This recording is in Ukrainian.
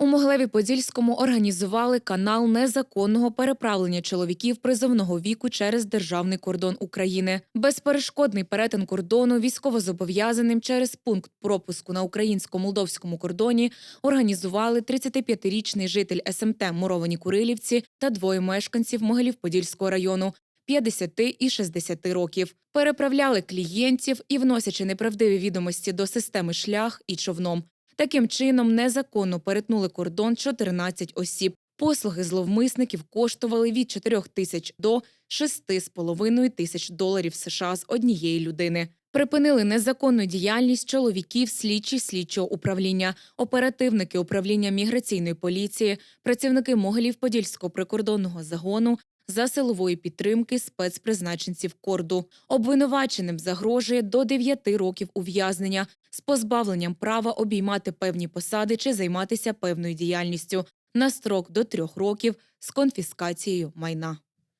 У Могилеві-Подільському організували канал незаконного переправлення чоловіків призовного віку через державний кордон України. Безперешкодний перетин кордону військовозобов'язаним через пункт пропуску на українсько-молдовському кордоні організували 35-річний житель СМТ Муровані Курилівці та двоє мешканців Могилів-Подільського району. 50 і 60 років переправляли клієнтів і вносячи неправдиві відомості до системи шлях і човном. Таким чином незаконно перетнули кордон 14 осіб. Послуги зловмисників коштували від 4 тисяч до 6,5 тисяч доларів США з однієї людини. Припинили незаконну діяльність чоловіків слідчі слідчого управління, оперативники управління міграційної поліції, працівники Могилів-Подільського прикордонного загону за силової підтримки спецпризначенців корду. Обвинуваченим загрожує до 9 років ув'язнення з позбавленням права обіймати певні посади чи займатися певною діяльністю на строк до трьох років з конфіскацією майна.